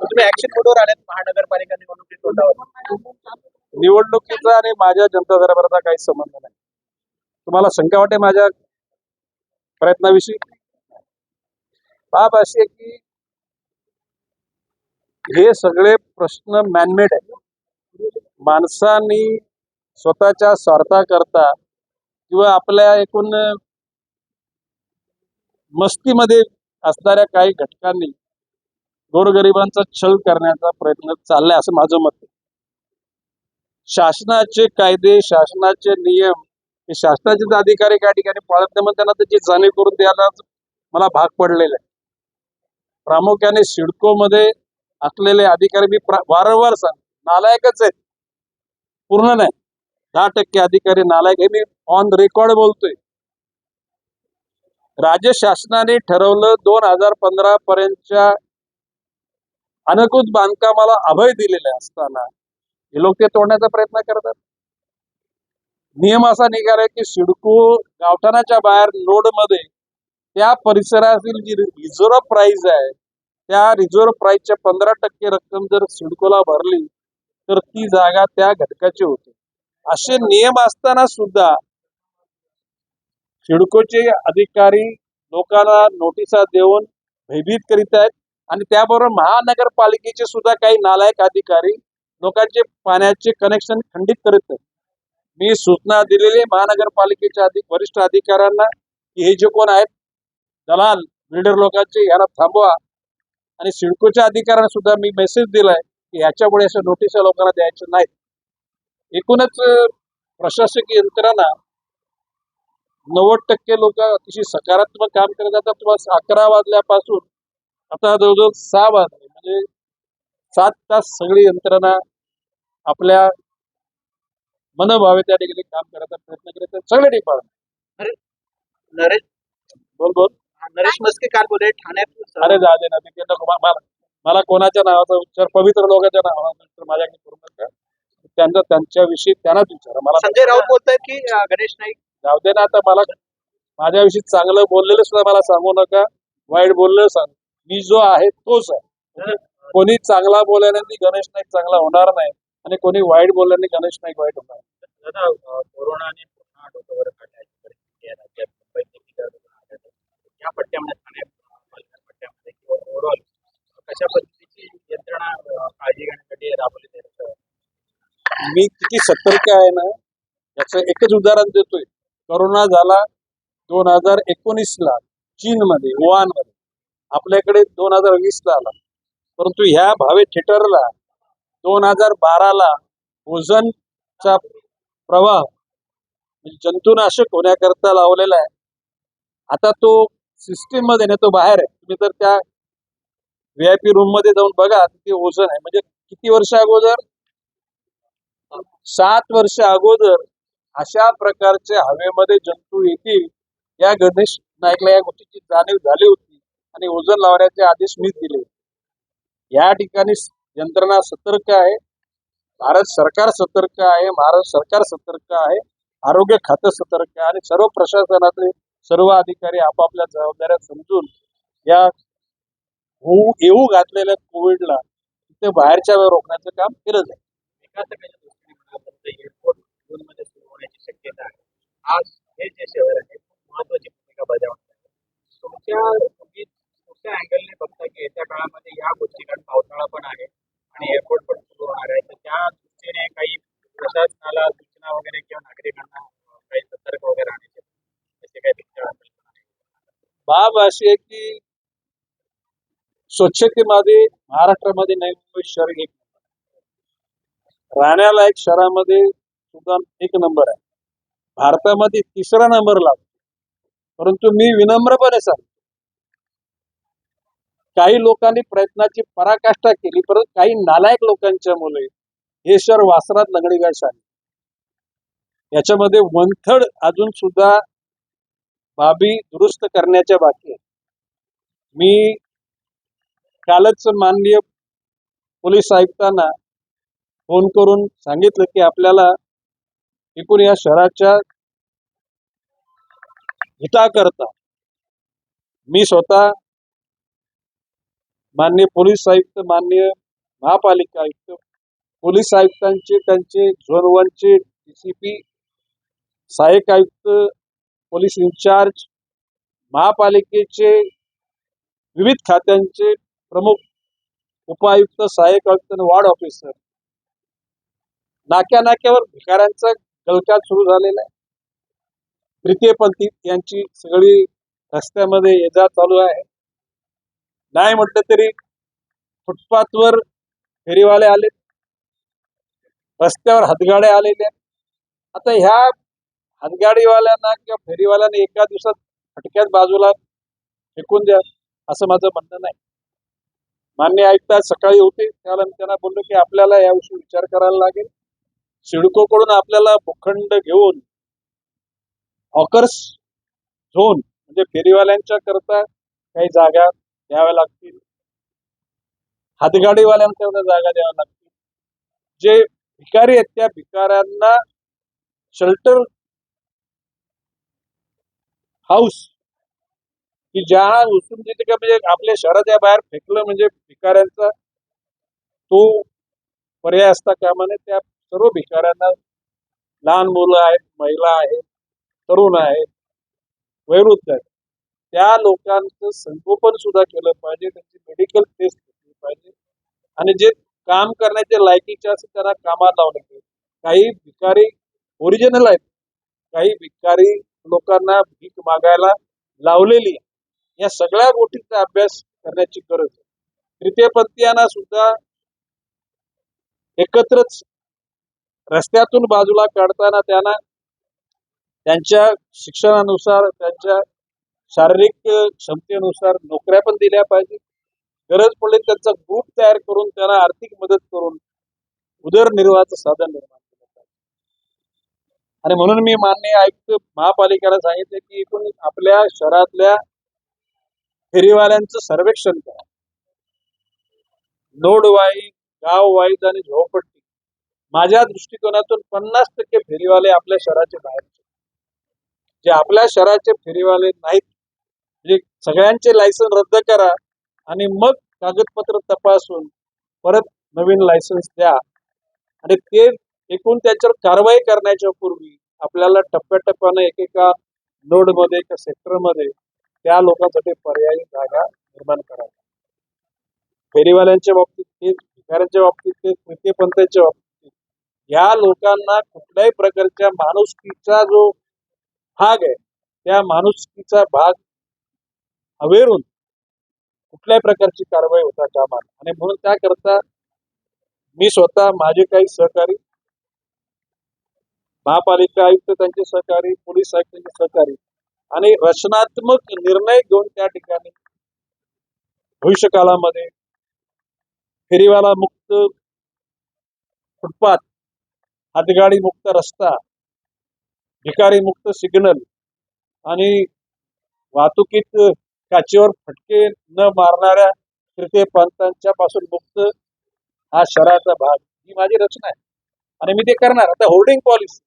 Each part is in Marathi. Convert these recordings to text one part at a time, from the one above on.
तुम्ही ऍक्शन मोडवर आल्यात महानगरपालिका निवडणुकीत तोंडावर. निवडणुकीचा आणि माझ्या जनता दरबाराचा काही संबंध नाही. तुम्हाला शंका वाटे माझ्या प्रयत्नाविषयी? बाब अशी आहे की हे सगळे प्रश्न मॅनमेड आहेत. माणसांनी स्वतःच्या स्वार्था करता किंवा आपल्या एकूण मस्तीमध्ये असणाऱ्या काही घटकांनी गोरगरिबांचा छल करण्याचा प्रयत्न चाललाय असं माझं मत आहे. शासनाचे कायदे शासनाचे नियम हे शासनाचेच अधिकारी काही ठिकाणी पाळत नाही मग त्यांना त्याची जाणीव करून द्यायला मला भाग पडलेला आहे. प्रामुख्याने सिडकोमध्ये असलेले अधिकारी मी वारंवार सांग नालायकच आहेत. पूर्ण नाही. दहा टक्के अधिकारी नालायक हे मी ऑन रेकॉर्ड बोलतोय. राज्य शासनाने ठरवलं दोन हजार पंधरा पर्यंतच्या अनुकूत बांधकामाला अभय दिलेले असताना हे लोक ते तोडण्याचा प्रयत्न करतात? नियम असा निघालाय की सिडको गावठाणाच्या बाहेर नोडमध्ये त्या परिसरातील जी रिझर्व प्राइस आहे त्या रिझर्व प्राइसच्या पंधरा टक्के रक्कम जर सिडकोला भरली तर ती जागा त्या घटकाची होते. असे नियम असताना सुद्धा सिडकोचे अधिकारी लोकांना नोटिसा देऊन भयभीत करीत आहेत. आणि त्याबरोबर महानगरपालिकेचे सुद्धा काही नालायक अधिकारी लोकांचे पाण्याचे कनेक्शन खंडित करत आहेत. मी सूचना दिलेली महानगरपालिकेच्या अधिक वरिष्ठ अधिकाऱ्यांना की हे जे कोण आहेत दलाल बिल्डर लोकांचे याला थांबवा. आणि सिडकोच्या अधिकाऱ्यांना सुद्धा मी मेसेज दिलाय की याच्यामुळे अशा नोटिसा लोकांना द्यायच्या नाहीत. एकूणच प्रशासकीय यंत्रणा नव्वद टक्के लोक अतिशय सकारात्मक काम करत जातात. तुम्हाला अकरा वाजल्यापासून आता जवळजवळ सहा वाजले. म्हणजे सात तास सगळी यंत्रणा आपल्या मनभावे त्या ठिकाणी काम करायचा प्रयत्न करत आहेत सगळे डिपार्टमेंट नरेश? बोल बोल. नरेश मस्के काल बोलले? ठाण्यात अरे जा दे ना मला मला कोणाच्या नावाचा उच्चार पवित्र लोकांच्या नावाचा उच्चार माझ्याकडे करू नका. त्यांचा त्यांच्याविषयी त्यांनाच विचारा. मला संजय राऊत बोलतायत की गणेश नाईक? जाऊ दे ना आता मला माझ्याविषयी चांगलं बोललेलं सुद्धा मला सांगू नका. वाईट बोललेलं सांग मी जो आहे तोच आहे. कोणी चांगला बोलल्याने गणेश नाईक चांगला होणार नाही आणि कोणी वाईट बोलल्याने गणेश नाईक वाईट होणार कोरोनाने पुन्हा डोक्यावर काढण्याची परिस्थिती राज्यात मुंबईत. या पट्ट्यामध्ये ठाणे किंवा ओव्हरऑल कशा पद्धतीची यंत्रणा काळजी घेण्यासाठी राबवली जाईल मी किती सतर्क आहे ना याचं एकच उदाहरण देतोय. करोना झाला दोन हजार एकोणीस ला चीन मध्ये वुहान आपल्याकडे दोन हजार वीस ला आला. परंतु ह्या भावे थिएटरला दोन हजार बारा ला ओझनचा प्रवाह म्हणजे जंतुनाशक होण्याकरता लावलेला आहे. आता तो सिस्टीममध्ये नाही तो बाहेर आहे. तुम्ही तर त्या व्ही आय पी रूममध्ये जाऊन बघा ते ओझन आहे. म्हणजे किती वर्ष अगोदर? सात वर्ष अगोदर अशा प्रकारचे हवेमध्ये जंतू येतील. या गणेश नाईकला या गोष्टीची जाणीव झाली होती. आणि ओझन लावण्याचे आदेश मीच दिले. या ठिकाणी यंत्रणा सतर्क आहे. भारत सरकार सतर्क आहे. महाराष्ट्र सरकार सतर्क आहे. आरोग्य खातं सतर्क आहे. आणि सर्व प्रशासनातले सर्व अधिकारी आपापल्या जबाबदाऱ्या समजून या होऊ येऊ घातलेल्या कोविडला तिथे बाहेरच्या वेळ रोखण्याचं काम केलं जाईल. विकासकाच्या होण्याची शक्यता आहे. आज हे जे शहर आहे महत्वाची भूमिका बजावणार तुमच्या तुम्ही कुठल्या अँगलने बघता की येत्या काळामध्ये या गोष्टी कारण पावसाळा पण आहे आणि एअरपोर्ट पण सुरू होणार आहे तर त्या दृष्टीने काही प्रशासनाला सूचना वगैरे किंवा नागरिकांना अं, काही सतर्क वगैरे राहण्याचे त्याचे काही तुमच्या कल्पना आहे महत्त्व अशी आहे की स्वच्छतेमध्ये महाराष्ट्रामध्ये नाही मुंबई शहर एक राहण्याला एक शहरामध्ये सुद्धा एक नंबर आहे. भारतामध्ये तिसरा नंबर लागतो. परंतु मी विनम्रपणे सांगतो काही लोकांनी प्रयत्नाची पराकाष्ठा केली परंतु काही नालायक लोकांच्या मुले हे शहर वासरात लंगडीगाश आहे याच्यामध्ये वंथड अजून सुद्धा बाबी दुरुस्त करण्याच्या बाकी मी कालच माननीय पोलीस आयुक्तांना फोन करून सांगितलं की आपल्याला एकूण या शहराच्या हिताकरता मी स्वतः माननीय पोलीस आयुक्त माननीय महापालिका आयुक्त पोलीस आयुक्तांचे त्यांचे झोन वनचे पी सहाय्यक आयुक्त पोलीस इन्चार्ज महापालिकेचे विविध खात्यांचे प्रमुख उपायुक्त सहाय्यक आयुक्त आणि वार्ड ऑफिसर. नाक्या नाक्यावर भिकाऱ्यांचा गलकात सुरू झालेला आहे. तृतीयपंथी यांची सगळी रस्त्यामध्ये ये जा चालू आहे. नाही म्हटलं तरी फुटपाथवर फेरीवाले आले रस्त्यावर हातगाड्या आलेल्या आता ह्या हातगाडीवाल्यांना किंवा फेरीवाल्यांना एका दिवसात फटक्यात बाजूला फेकून द्या असं माझं म्हणणं नाही. मान्य आयुक्त आज सकाळी होते त्याला मी त्यांना बोललो की आपल्याला याविषयी विचार करायला लागेल. सिडकोकडून आपल्याला भूखंड घेऊन हॉकर्स झोन म्हणजे फेरीवाल्यांच्या करता काही जागा द्याव्या लागतील. हातगाडीवाल्यांकरता जागा द्याव्या लागतील. जे भिकारी आहेत त्या भिकाऱ्यांना शेल्टर हाऊस. की ज्या उचलून तिथे का म्हणजे आपल्या शहराच्या बाहेर फेकलं म्हणजे भिकाऱ्यांचा तो पर्याय असता कामा नये त्या सर्व भिकाऱ्यांना लहान मुलं आहेत महिला आहेत तरुण आहेत वैवृद्ध आहेत. त्या लोकांचं संगोपन सुद्धा केलं पाहिजे त्यांची मेडिकल टेस्ट घेतली पाहिजे. आणि जे काम करण्याच्या लायकीचे असेल त्यांना कामात लावले पाहिजे. काही भिकारी ओरिजिनल आहेत काही भिकारी लोकांना भीक मागायला लावलेली आहे या सगळ्या गोष्टींचा अभ्यास करण्याची गरज आहे. तृतीयपंथीयांना सुद्धा एकत्रच रस्त्यातून बाजूला काढताना त्यांना त्यांच्या शिक्षणानुसार त्यांच्या शारीरिक क्षमतेनुसार नोकऱ्या पण दिल्या पाहिजे. गरज पडली त्यांचा ग्रुप तयार करून त्यांना आर्थिक मदत करून उदरनिर्वाहाचं साधन निर्माण आणि म्हणून मी मान्य आयुक्त महापालिकेला सांगितले की एकूण आपल्या शहरातल्या फेरीवाल्यांचं सर्वेक्षण करा. नोड वाईज गाव वाईज आणि झोपट्टी माझ्या दृष्टिकोनातून पन्नास टक्के फेरीवाले आपल्या शहराचे बाहेरचे जे आपल्या शहराचे फेरीवाले नाहीत म्हणजे सगळ्यांचे लायसन रद्द करा आणि मग कागदपत्र तपासून परत नवीन लायसन्स द्या. आणि ते एकूण त्याच्यावर कारवाई करण्याच्या पूर्वी आपल्याला टप्प्याटप्प्यानं एकेका नोडमध्ये एका सेक्टरमध्ये त्या लोकांसाठी पर्यायी जागा निर्माण करायला फेरीवाल्यांच्या बाबतीत तेच भिकाऱ्यांच्या बाबतीत तेच तृतीयपंथांच्या बाबतीत या लोकांना कुठल्याही प्रकारच्या माणुसकीचा जो भाग आहे त्या माणुसकीचा भाग हवेरून कुठल्याही प्रकारची कारवाई होता कामा आणि म्हणून त्याकरता मी स्वतः माझे काही सहकारी महापालिका आयुक्त त्यांचे सहकारी पोलीस आयुक्तांचे सहकारी आणि रचनात्मक निर्णय घेऊन त्या ठिकाणी भविष्यकाळामध्ये फेरीवाला मुक्त फुटपाथ हातगाडी मुक्त रस्ता भिकारी मुक्त सिग्नल आणि वाहतुकीत काचेवर फटके न मारणाऱ्या तृतीय पंथांच्या पासून मुक्त हा शहराचा भाग ही माझी रचना आहे. आणि मी ते करणार. आता होर्डिंग पॉलिसी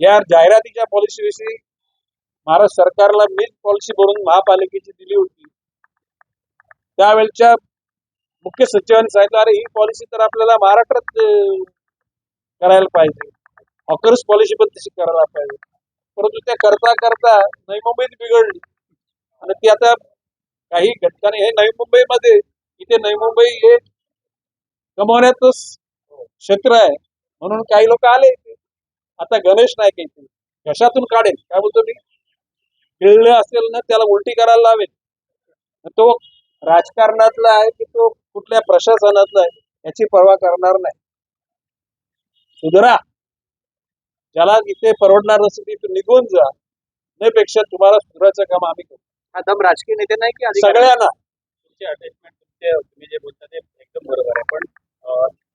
या जाहिरातीच्या पॉलिसीविषयी महाराष्ट्र सरकारला मीच पॉलिसी भरून महापालिकेची दिली होती. त्यावेळच्या मुख्य सचिवांनी सांगितलं अरे ही पॉलिसी तर आपल्याला महाराष्ट्रात करायला पाहिजे. हॉकर्स पॉलिसी पण तशी करायला पाहिजे. परंतु त्या करता करता नवी मुंबईत बिघडली. आणि ती आता काही घटकाने हे नवी मुंबईमध्ये इथे नवी मुंबई हे कमवण्यातच क्षेत्र आहे. म्हणून काही लोक आले. आता गणेश नाईक येते कशातून काढेल? काय बोलतो मी? गिळलं असेल ना त्याला उलटी करायला लावेल. तो राजकारणातला आहे की तो कुठल्या प्रशासनातला आहे याची पर्वा करणार नाही. सुधरा. ज्याला इथे परवडणार नसेल तिथे निघून जा. त्यापेक्षा तुम्हाला सुधराचं काम आम्ही करू. हा दम राजकीय नेते नाही की? सगळ्यांना. तुमचे अटॅचमेंट तुमचे तुम्ही जे बोलता ते एकदम बरोबर आहे. पण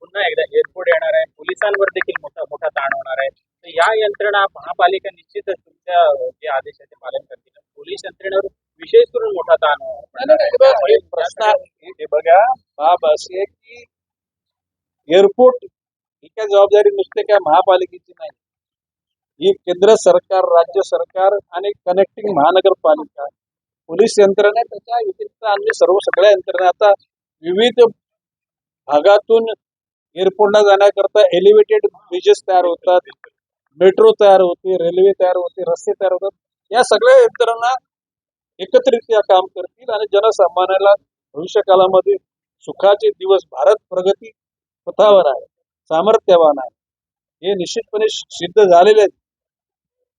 पुन्हा एकदा एअरपोर्ट येणार आहे. पोलिसांवर देखील मोठा मोठा ताण होणार आहे. या यंत्रणा महापालिका निश्चितच तुमच्या जे आदेशाचे पालन करतील. पोलीस यंत्रणेवर विशेष करून मोठा ताण प्रश्न. हे बघा बाब अशी आहे की एअरपोर्ट ही काय जबाबदारी नुसते काय महापालिकेची नाही. ही केंद्र सरकार राज्य सरकार आणि कनेक्टिंग महानगरपालिका. पोलीस यंत्रणा त्याच्या व्यतिरिक्त अन्य सर्व सगळ्या यंत्रणा आता विविध भागातून एअरपोर्टला जाण्याकरता एलिव्हेटेड ब्रिजेस तयार होतात. मेट्रो तयार होते रेल्वे तयार होते रस्ते तयार होतात. या सगळ्या यंत्रणा एकत्रित्या काम करतील आणि जनसामान्याला भविष्य काळामध्ये सुखाचे दिवस भारत प्रगती पथावर आहे सामर्थ्यवान आहे. हे निश्चितपणे सिद्ध झालेले आहेत.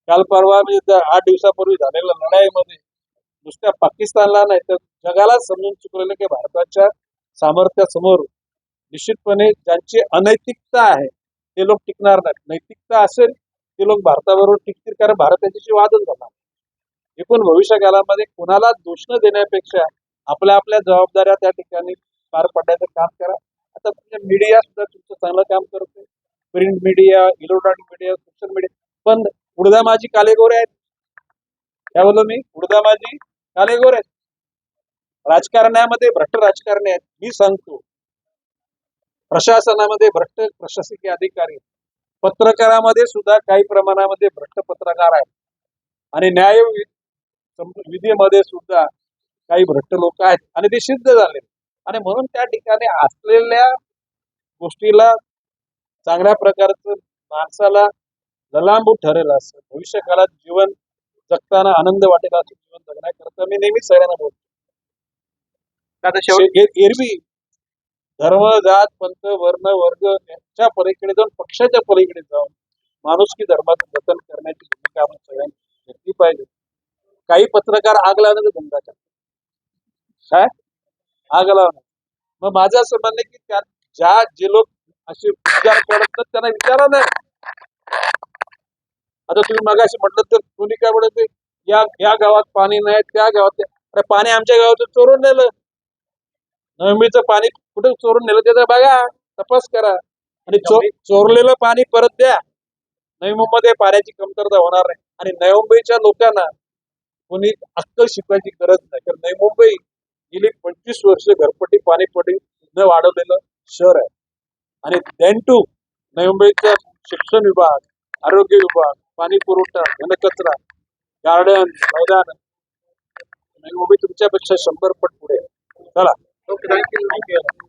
काल परवा म्हणजे आठ दिवसापूर्वी झालेल्या लढाईमध्ये नुसत्या पाकिस्तानला नाही तर जगाला समजून चुकलेलं की भारताच्या सामर्थ्यासमोर निश्चितपणे ज्यांची अनैतिकता आहे ते लोक टिकणार नाहीत. नैतिकता असेल ते लोक भारताबरोबर टिकतील कारण भारत त्याच्याशी वादच झाला एकूण भविष्य काळामध्ये कोणाला दोष न देण्यापेक्षा आपल्या आपल्या जबाबदाऱ्या त्या ठिकाणी पार पडण्याचं काम करा. आता तुमच्या मीडिया सुद्धा तुमचं चांगलं काम करते print media electronic media social media पण उडदा माझी कालेगोरे आहेत. काय बोललो मी? उडदा माझी कालेगोरे आहेत. राजकारण्यामध्ये भ्रष्ट राजकारणी आहेत. मी सांगतो. प्रशासनामध्ये भ्रष्ट प्रशासकीय अधिकारी आहेत. पत्रकारामध्ये सुद्धा काही प्रमाणामध्ये भ्रष्ट पत्रकार आहेत. आणि न्याय विधीमध्ये सुद्धा काही भ्रष्ट लोक आहेत. आणि ते सिद्ध झाले. आणि म्हणून त्या ठिकाणी असलेल्या गोष्टीला चांगल्या प्रकारचं माणसाला ललांबूट ठरेल असं भविष्य काळात जीवन जगताना आनंद वाटेल असं जीवन जगण्याकरता मी नेहमीच सगळ्यांना बोलतो. एरवी धर्म जात पंथ वर्ण वर्ग यांच्या पलीकडे जाऊन पक्षाच्या पलीकडे जाऊन माणुसकी धर्माचं जतन करण्याची भूमिका आपण सगळ्यांनी घेतली पाहिजे. काही पत्रकार आग लावण्याचा धंदा करतात काय? आग लावणं मग माझं असं म्हणणं की त्या ज्या जे लोक असे विचार करत नाही त्यांना विचारा नाही आता तुम्ही मगाशी म्हटलं तर कोणी काय म्हणत या या गावात पाणी नाही त्या गावात अरे पाणी आमच्या गावात चोरून नेलं. नवमीचं पाणी कुठे चोरून नेलं त्याचा बघा. तपास करा. आणि चोरलेलं पाणी परत द्या. नवी मुंबईमध्ये पाण्याची कमतरता होणार नाही. आणि नवी मुंबईच्या लोकांना कोणी अक्कल शिकवायची गरज नाही. कारण नवी मुंबई गेली पंचवीस वर्ष घरपट्टी पाणीपट्टी न वाढवलेलं शहर आहे. आणि देन टू नवी मुंबईचा शिक्षण विभाग आरोग्य विभाग पाणी पुरवठा घनकचरा गार्डन मैदान. नवी मुंबई तुमच्यापेक्षा शंभर पट पुढे. चला. थँक्यू